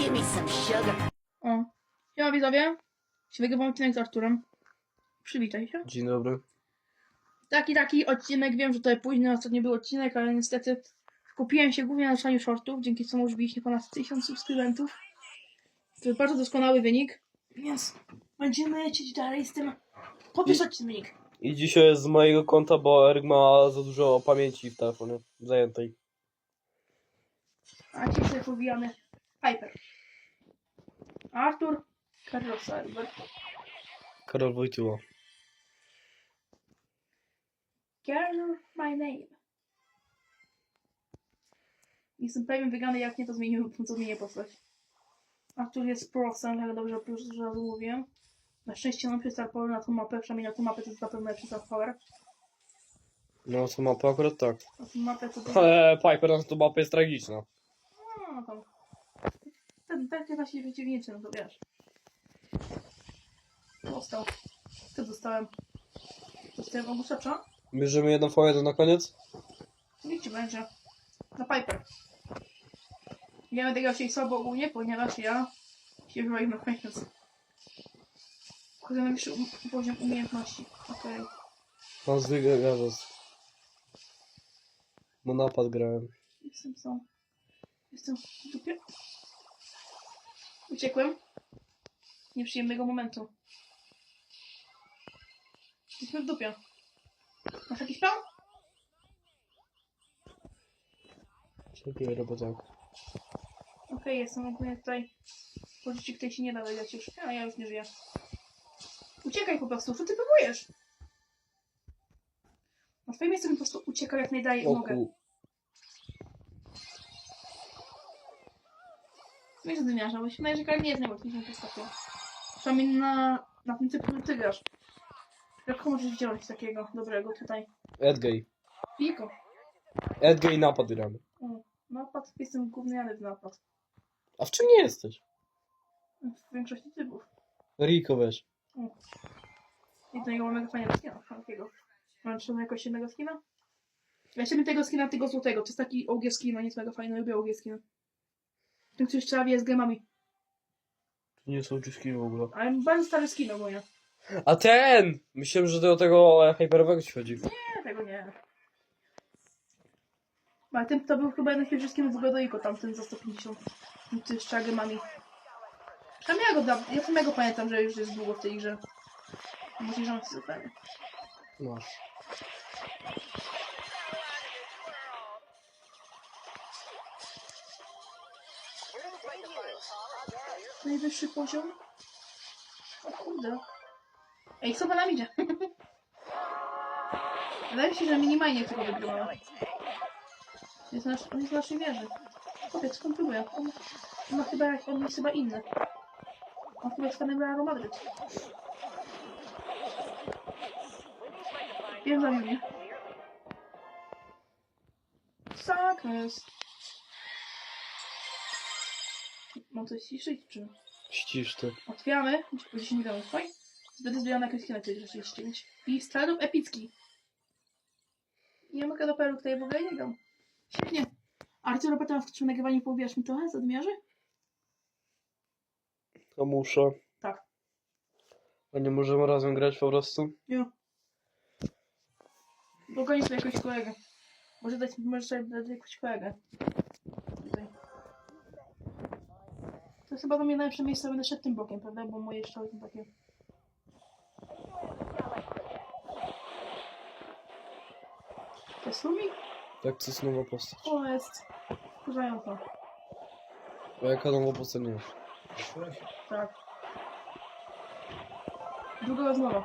Give me some sugar. O. Siema widzowie. Się wygrywam odcinek z Arturem. Przywitaj się. Dzień dobry. Taki, taki odcinek. Wiem, że to późny ostatnio był odcinek, ale niestety skupiłem się głównie na nagraniu shortów, dzięki czemu już biliśmy ponad 1000 subskrybentów. To jest bardzo doskonały wynik. Więc będziemy lecieć dalej z tym. Podpisz odcinek. I dzisiaj jest z mojego konta, bo Eryk ma za dużo pamięci w telefonie zajętej. A dzisiaj sobie pobijamy Piper. Artur. Karol Server. Karol Wojtyła. Carol my name. Jestem pewien wygrany, jak nie to zmienił, to zmienię postać. Artur jest prosem, ale dobrze już razu mówiłem. Na szczęście mam przystar power na tą mapę, przynajmniej na tą mapę to jest na pewno przystar power. No to mapa akurat tak. Na tą mapę to... Ale Piper na tą mapę jest tragiczna. No, tam. Ten, ten jest właśnie przeciwniczy, no to wiesz. Dostał. Co dostałem? Dostałem ogłuszacza? Bierzemy jedną fałdę na koniec? Niech ci będzie. Na Piper. Nie będę grał się słabo ogólnie, ponieważ ja się wywołam na koniec. Pokazuję najwyższy um poziom umiejętności. Okej. Mam zwykle gazos. Bo napad grałem. Jestem co? Jestem w dupie? Uciekłem. Nieprzyjemnego momentu. Jesteśmy w dupie. Masz jakiś plan? Czekaj, robotak. Okej, jestem ogólnie tutaj. Po życiu której się nie da wygrać już. A ja już nie żyję. Uciekaj po prostu, co ty próbujesz? Na twoim miejscu po prostu uciekał jak najdalej mogę. Jest wymiarza, bo się Karl nie jest najłatwiejszą postacią. Przynajmniej na, na tym typu ty grasz. Jak możesz wziąć takiego dobrego tutaj? Edgay. Piko. Edgay napad gramy. O, napad, jestem gówniany w napad. A w czym nie jesteś? W większości typów. Rico weź. I do niego mam mega fajnego skina. Takiego. Mam trzeba jakoś innego skina? Ja chciałbym tego skina, tego złotego. To jest taki OG skin, nie jest mega fajny, lubię OG skin. Tym, który trzeba wie z gemami. Tu nie są czyski w ogóle. Ale bardzo stary skin ogólnie. A ten! Myślałem, że do tego e, hyperowego ci chodzi. Nie, tego nie. Ale ten to był chyba jeden z pierwszych skinów w ogóle do Iko, tamten za 150. Tym, który z trzeba gemami. Przynajmniej ja go, da- ja samego pamiętam, że już jest długo w tej grze. Może się zupełnie. Masz. Najwyższy poziom? O kurde. Ej, co nam idzie? Wydaje mi się, że minimajnie tego wygrywała. Jest nasz, on jest w naszej wieży. Powiedz, skąd próbuje? On, on ma chyba, on jest chyba inny. On chyba jest fanem Realu Madryt. Wiem, zabił mnie. Sakres. Mam coś ciszyć, czy... Ścisz ty. Otwieramy, bo 10 milionów, faj. Zbyt zbierane jakieś czyli 39. I Stradów epicki. Nie mogę do peru, tutaj w ogóle nie gram. Świetnie. Artur, potem w nagrywaniu powiesz mi trochę z odmiarzy? A muszę. Tak. A nie możemy razem grać po prostu? Jo. Dogonię sobie jakąś kolegę. Może dać, może sobie dać jakąś kolegę. Chyba do mnie najlepsze miejsce, będę szedł tym bokiem, prawda? Bo moje strzały są takie... To jest? Jak to jest nowa postać? O, jest. Wkurzająco. A jaka nowa postać nie jest? Tak. Druga rozmowa.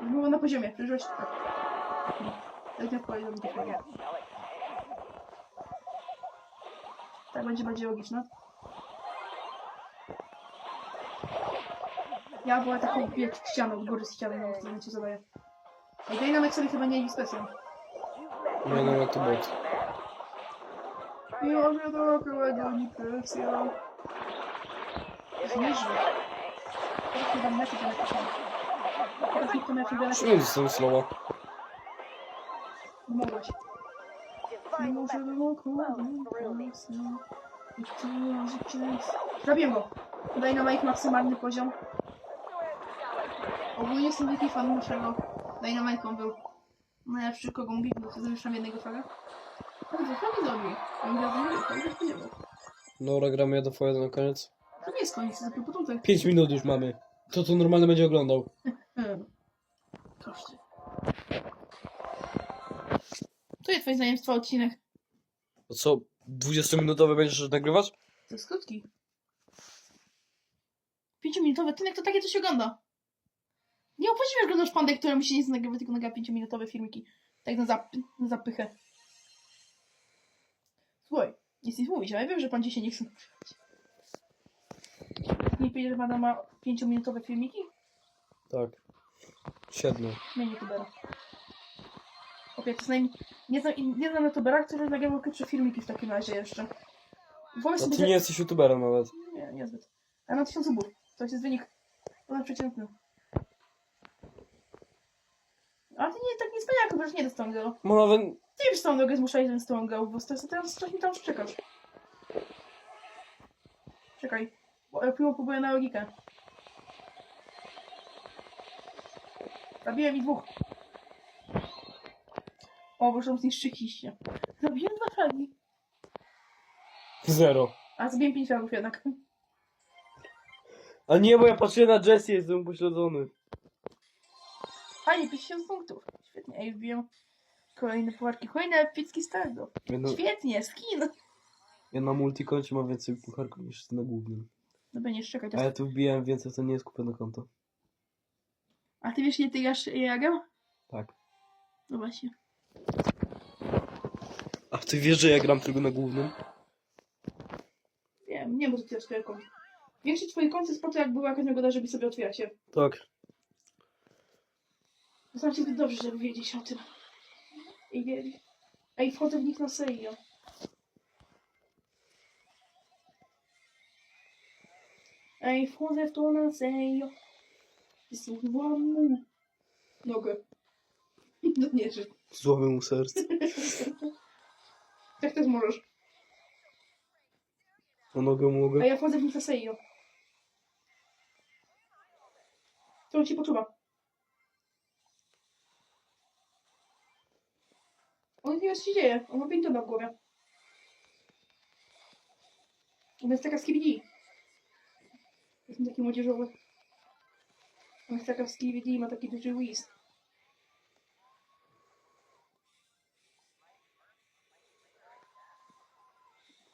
Rozmowa na poziomie. Przeżyłeś? Tak. Tak jak powiedział mi takiego. Tak będzie bardziej logiczne. Ja była taką bieg ścianą, od góry ściany, no to ci zadaję. Ej, Dynamic sobie chyba nie jest specjal. Nie no, jak to bot. Ja wiadomo, prowadzi presja. Zmierzmy. Teraz nie dam meczu do napisania. Teraz nikt to meczu do Czemu napisania. jestem słowa? Mogłaś. Może bym presję. Zrobię go. Dynamite maksymalny poziom. Ogólnie jestem wielki fan naszego Dynamite on był najlepszy kogo mógł bo to tam jednego fraga. Ale to prawie zrobił. On gra w to już było. Dobra, gramy jeden po jeden na koniec. To nie jest koniec, to dopiero początek. 5 minut już mamy. To to normalny będzie oglądał. Koszty. To jest twoim zdaniem trwa odcinek. To co, 20-minutowy będziesz nagrywać? To jest krótki. Pięciominutowy odcinek to takie coś ogląda. Nie opodziwiasz oglądasz pandę, któremu się nie nagrywa, tylko nagra pięciominutowe filmiki. Tak na, zap na zapychę. Słuchaj, nic nie mówić, ale ja wiem, że pan dzisiaj nie chce nagrywać. Nie powiedzieć, że pana ma pięciominutowe filmiki? Tak. Siedmiu. Nie, youtubera. Okej, to jest najmniej... Nie znam, nie znam youtubera, który nagrywał krótsze filmiki w takim razie jeszcze. A sobie, ty że- nie jesteś youtuberem nawet. Nie, niezbyt. A na 1000 subów. To jest wynik ponad przeciętny. A ty nie, tak nie wspaniale, bo już nie dostałem go. No nawet... Ty już tą drogę zmuszałeś, żebym z tą grał, bo teraz, teraz coś mi tam czekasz. Czekaj. Bo ja piło próbuję na logikę. Zabiłem ich dwóch. O, bo są zniszczyliście. Zabiłem dwa fragi. Zero. A zabiłem pięć fragów jednak. A nie, bo ja patrzę na Jesse, jestem upośledzony. Fajnie, 50 punktów. Świetnie, ej, wbiłem kolejne pucharki, kolejne epicki stardo. Ja na, Świetnie, skin. ja na multikoncie mam więcej pucharków niż na głównym. No będziesz czekać. A ja tu wbijałem więcej, to nie jest kupione konto. A ty wiesz, ile ty grasz Jagem? Tak. No właśnie. A ty wiesz, że ja gram tylko na głównym? Wiem, nie, bo to ty otwierasz kont. Większość twoich kont jest po to, jak była jakaś nagoda, żeby sobie otwierać je. Tak. Znam zbyt dobrze, żeby wiedzieć o tym. Ej, ej, wchodzę w nich na serio. Ej, wchodzę w to na serio. Złam mu nogę. No nie, że Złamę mu serce. tak też możesz. A nogę A mogę? ja wchodzę w nich na serio. Co on ci poczuwa? On nie wie, co się dzieje. On ma pintona w głowie. On jest taka skibidi. Jestem taki młodzieżowy. On jest taka skibidi i ma taki duży whiz.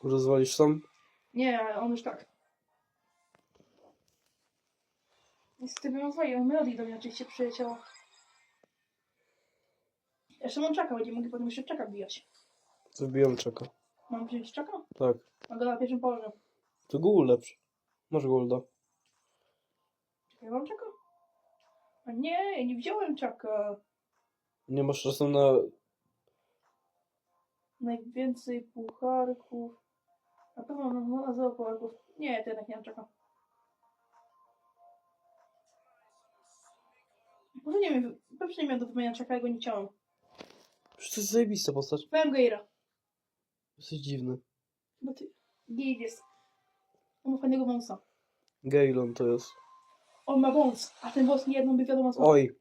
Rozwalisz sam? Nie, ale on już tak. Niestety bym rozwalił. Melody do mnie oczywiście przyleciała. Jeszcze mam czaka, będziemy mogli potem jeszcze czaka wbijać. Wbijam czeka. Mam wziąć czaka? Tak. Mam go na pierwszym położeniu. To gul lepszy. Masz golda. Czekaj, mam czaka? A nie, ja nie wziąłem czaka. Nie masz czasu na... Najwięcej pucharków. Na pewno mam na zero pucharków. Nie, to jednak nie mam czaka. Może nie wiem, pewnie nie miałem do wymienia czaka, ja go nie chciałem. Przecież to jest zajebista postać. Miałem Geira. Jesteś dziwny. Bo ty... Geir jest. On ma fajnego wąsa. Gaylon to jest. On ma wąs, a ten wąs nie jedną by wiadomo co. Oj.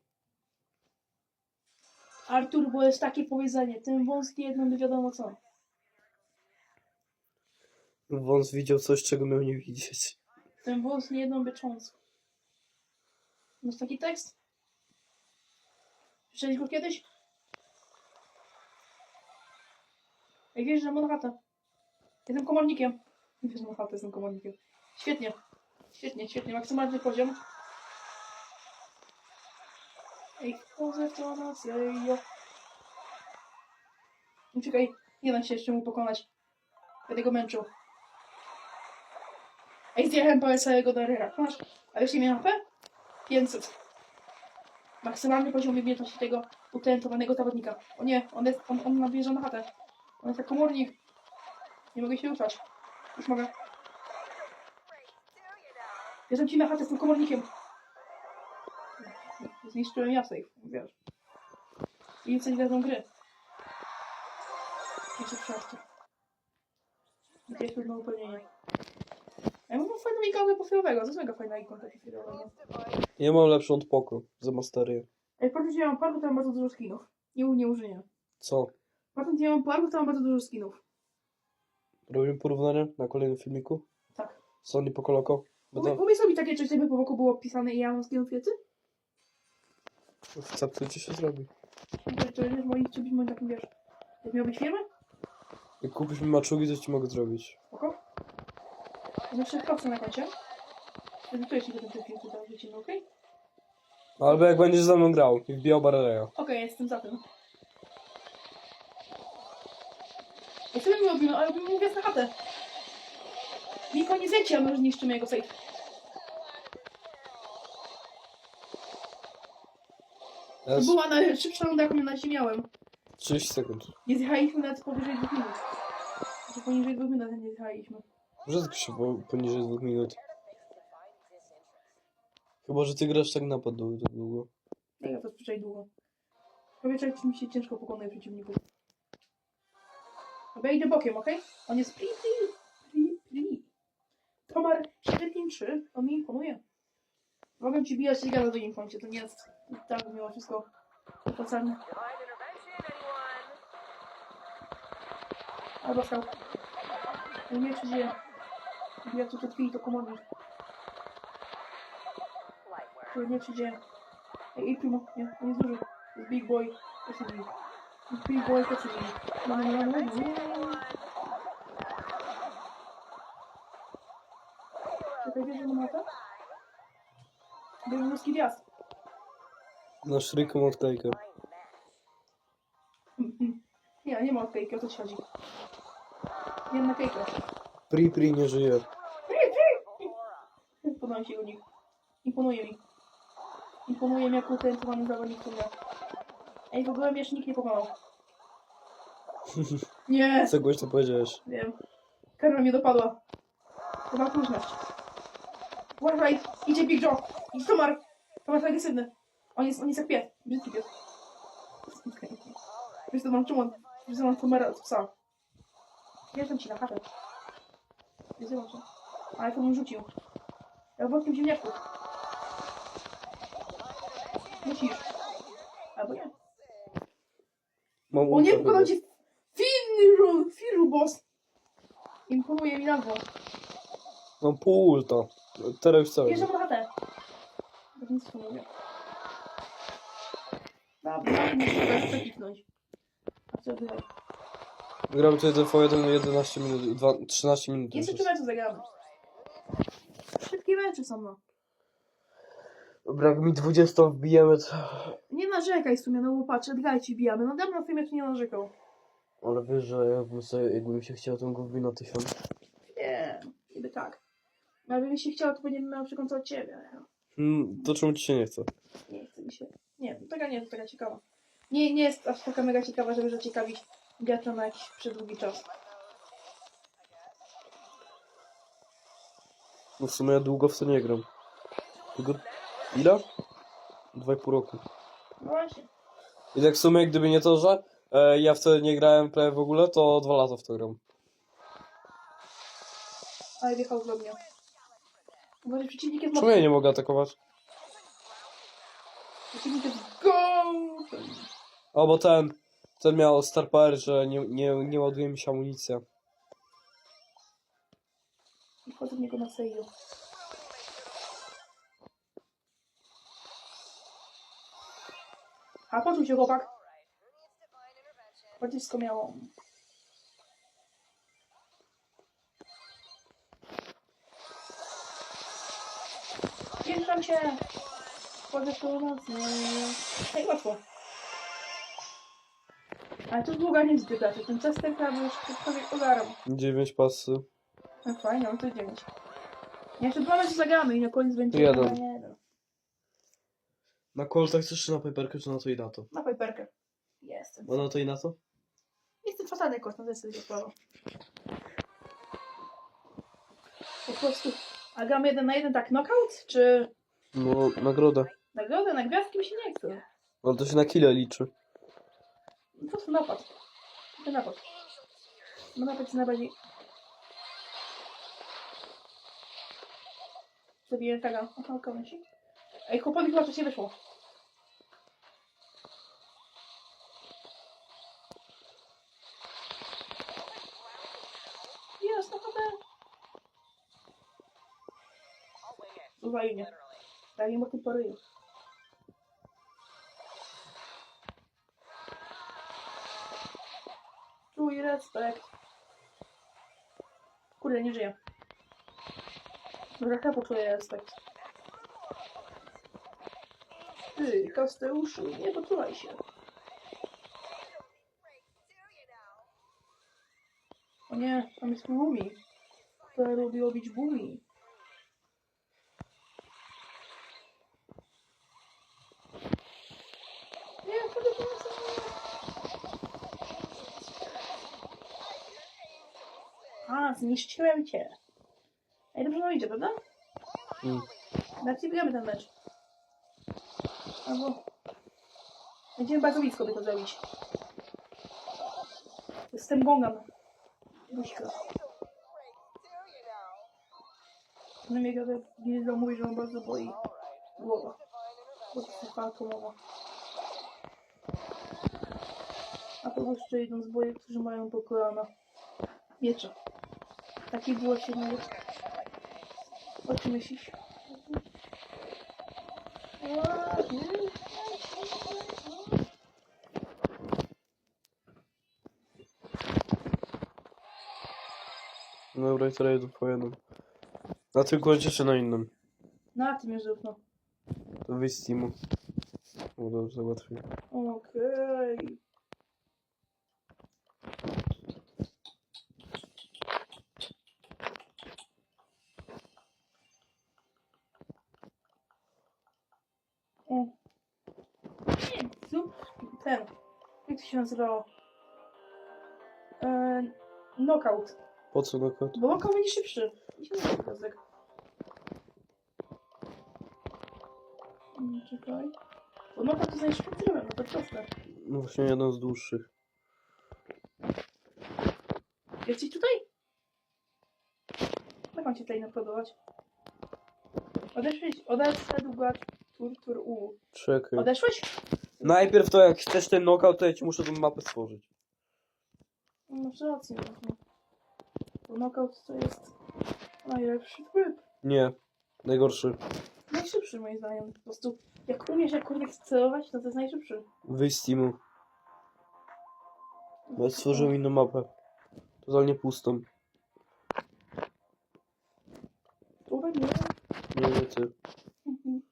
Artur, bo jest takie powiedzenie. Ten wąs nie jedną by wiadomo co. Wąs widział coś, czego miał nie widzieć. Ten wąs nie jedną by cząsł. Masz taki tekst? Słyszałeś go kiedyś? Jak wiesz, że Manhattan. Jestem komornikiem. Nie wiesz, Manhattan jestem komornikiem. Świetnie. Świetnie, świetnie. Maksymalny poziom. Ej, wchodzę w to na serio. No Czekaj, dam się jeszcze mu pokonać. Będę go męczył. Ej, zjechałem prawie całego Darrera. Masz, a ile miałem HP? 500. Maksymalny poziom umiejętności tego utalentowanego zawodnika. O nie, on, jest, on, on nabierze na chatę. On jest jak komornik. Nie mogę się ruszać. Już mogę. Jestem ci na chatę, jestem komornikiem. Zniszczyłem ja safe, wiesz. I nie wiedzą gry. Jeszcze. Gdzie jest trudno upełnienie. Ja mam fajną ikonkę profilowego, to jest mega fajna ikonka profilowego. Ja mam lepszą od Poco za Masterię. Ej, patrzcie, ja mam parku, to mam bardzo dużo skinów. Nie, nie użyję. Co? Patrząc, ja mam parku, to mam bardzo dużo skinów. Robimy porównanie na kolejnym filmiku? Tak. Sony Poco Loco? Umie- Będę... Umiesz robić takie coś, żeby po boku było pisane i ja mam skinów wiecie? W cepce ci się zrobi. To, to jest moim, czy być moim takim, wiesz, jak miał być firmę? Jak kupisz mi maczugi, to ci mogę zrobić. Spoko. Jeszcze kopce na koncie. Edytuję ci potem ten film tutaj, wrzucimy, okej? Albo jak będziesz ze mną grał i wbijał Barreya. Okej, jestem za tym. Ja sobie mi robimy, ale robimy mówię na chatę. Niko nie zjecie, a my zniszczymy jego safe. To Teraz była najszybsza runda, jaką na razie miałem. 30 sekund. Nie zjechaliśmy nawet powyżej dwóch minut. Znaczy poniżej dwóch minut nie zjechaliśmy. Rzadko się po, poniżej dwóch minut. Chyba, że ty grasz tak napad długo, tak długo. Nie, to zazwyczaj długo. Powiedzcie, mi się ciężko pokonuje przeciwników. Ja idę bokiem, okej? On jest pli, pli, pli, pli. Tomar 753, on mi imponuje. Mogę ci bijać ligę na drugim koncie, to nie jest tak mimo wszystko opłacalne. Albo stał. Nie wiem, czy żyje. Jak tu to tkwi, to komornik. To nie czy dzieje. Ej, primo, nie, on jest duży. To jest big boy, to jest. Big boy, to jest big. No, no, no, no, no. Czekaj, wiesz, że nie ma to? Był ludzki wjazd. Na szryką odklejkę. Nie, nie ma odklejki, o to ci chodzi. Nie mam naklejkę. Pri Pri nie żyje. Podoba mi się go nick. Imponuje mi. Imponuje mi Ej, w ogóle jeszcze nikt nie pokonał. Nie! Co głośno powiedziałeś? Wiem. Karma mnie dopadła. To ma próżność. Uważaj! Idzie Big Joe! Idź Tomar! Tomar jest agresywny. On jest, on jest jak pies. Brzydki pies. Wiesz co mam czemu on... Wyzywam Tomara od psa. Wjeżdżam ci na chatę. Wyzywam cię. Ale to mu rzucił. Ja w wątkim ziemniaczku. Musisz. Albo nie. Mam O nie, ulta cię Finru, Firu boss. Imponuje mi nazwą. Mam pół ulta. Teraz już cały. Bierzemy na chatę. Tak nic nie mówię. Dobra, muszę teraz przekliknąć. A co tutaj? Gramy tutaj DV1 11 minut, 2, 13 minut. Jeszcze trzy mecze zagramy. Szybkie mecze są, no. Dobra, jak mi 20 wbijemy, to... Nie narzekaj w sumie, no bo patrz, Edgar ci bijamy. No dawno w tym meczu nie narzekał. Ale wiesz, że jakbym, sobie, jakbym się chciał, to bym go wbił na 1000. Nie, niby tak. No, Jakby mi się chciało, to będziemy miał przykład od ciebie. Hmm, to czemu ci się nie chce? Nie chce mi się. Nie, taka nie jest taka ciekawa. Nie, nie jest aż taka mega ciekawa, żeby zaciekawić gracza na jakiś przedługi czas. No w sumie ja długo w to nie gram. Tylko... Ile? Dwa i pół roku. No właśnie. I tak w sumie, gdyby nie to, że e, ja wtedy nie grałem prawie w ogóle, to dwa lata w to gram. Ale wjechał we mnie. Uważaj, przeciwnik jest Czemu mocny. ja nie mogę atakować? Przeciwnik jest go! O, bo ten, ten miał star power, że nie, nie, nie ładuje mi się amunicja. I wchodzę w niego na serio. A poczuł się chłopak. Pocisko miało. Wjeżdżam się! Tą noc. Ej, łatwo. Ale to długa nie zwykle. Ten testek to już cokolwiek ogarem. 9 pasy. No fajnie, no to 9. Jeszcze dwa mecze zagramy i na koniec będzie Jeden. chyba jeden. Na kolta chcesz czy na paperkę, czy na to i na to? Na paperkę. Jestem. No na to i na to? Jestem fatalny kot, no to jest tylko sprawa. Po prostu. A gram jeden na jeden tak knockout, czy No, nagroda. nagrodę, na gwiazdki mi się nie chce. No to się na kile liczy. No Po prostu napad. To napad. No napad jest najbardziej... Zabiję tego. Aha, komuś. Ej, chłopaki chyba coś nie wyszło. Jest, naprawdę. Uwaj mnie. Nie ma tym poryju. Czuj respekt. Kurde, nie żyję. Dobra, ja poczuję respekt. Ty, Kasteuszu, nie poczulaj się. O nie, tam jest Bumi. To lubiło bić Bumi. Nie. A, zniszczyłem cię. Ej, dobrze nam idzie, prawda? Mm. Naktywujemy ten mecz. Albo... Będziemy bardzo blisko, by to zrobić. Jestem gongam. Buźka. No mnie gada, Gilda mówi, że on bardzo boi głowa. Bo to jest walka mowa. A to jeszcze jeden z boje, którzy mają po kolana. Miecze. Taki było się nie O czym myślisz? Dobra, i teraz jedę po jednym. Na tym koncie czy na innym? Na tym jest równo. To wyjść z teamu. O, dobrze, załatwię. Okej. O. Nie, zup. Ten. Jak to się nazywało? Eee, knockout. Po co na kot? Bo knockout będzie szybszy. I się nazywa gwiazdek. Mm, Czekaj. Bo knockout to jest najszybszy no to proste. No właśnie jeden z dłuższych. Jesteś tutaj? Jak mam cię tutaj naplodować? Odeszłeś, odeszedł go tur, tur, u. Czekaj. Odeszłeś? Najpierw to jak chcesz ten knockout, to ja ci muszę tą mapę stworzyć. No, Masz rację. No. Bo knockout to jest najlepszy tryb. Nie. Najgorszy. Najszybszy moim zdaniem. Po prostu jak umiesz jakkolwiek celować, to to jest najszybszy. Wyjść z teamu. Bo ja stworzyłem inną mapę. Totalnie pustą. Tu mnie. Nie wiem ty.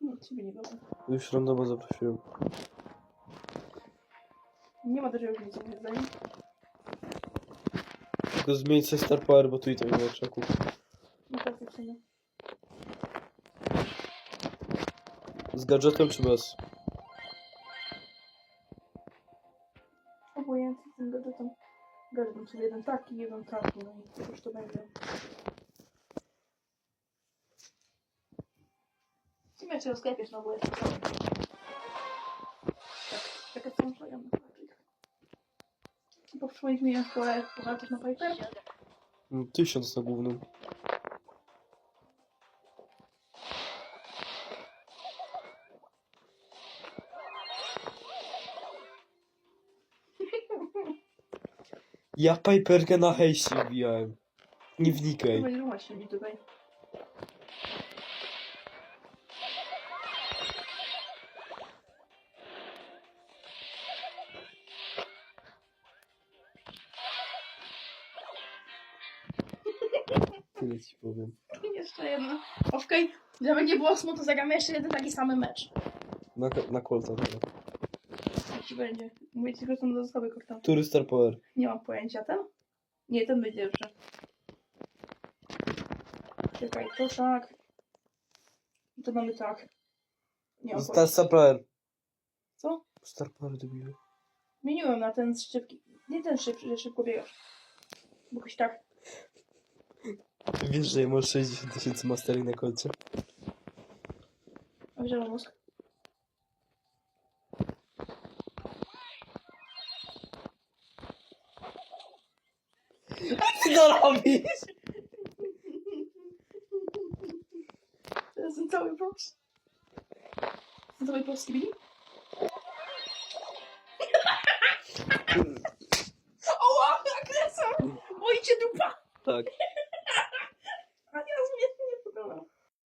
No, ciebie nie było. Już randoma zaprosiłem. Nie ma dużego różnicy moim zdaniem. Tylko zmień sobie Star Power, bo tu i tak nie ma czeku. No tak, się nie. Z gadżetem czy bez? Obojętnie z tym gadżetem. Gadżetem sobie jeden taki, jeden taki, no i cóż to będzie. W sumie się sklepiesz, no bo jest to samo. Bo przypomnieć mi jeszcze pogadać na Piper? No, Tysiąc na. Ja Piperkę na hejście wbijałem. Nie wnikaj. właśnie mi tutaj. Tyle ci powiem. Jeszcze jedno. Okej, żeby nie było smutno, zagramy jeszcze jeden taki sam mecz. Na, na kolca teraz. Jak ci będzie. Mówię ci, że są dodatkowe korta. Który Star Power? Nie mam pojęcia. Ten? Nie, ten będzie lepszy. Czekaj, to tak. To mamy tak. Nie mam Star, pojęcia. Star Power. Co? Star Power debilu. Zmieniłem na ten szybki. Nie ten szybszy, że szybko biegasz. Bo jakoś tak. Wiesz, że ja mam 60 tysięcy mastery na kolcie? A wziąłem mózg. Co robisz? To jest cały box. Cały polski bili? Oła, agresor! Cię dupa! Tak.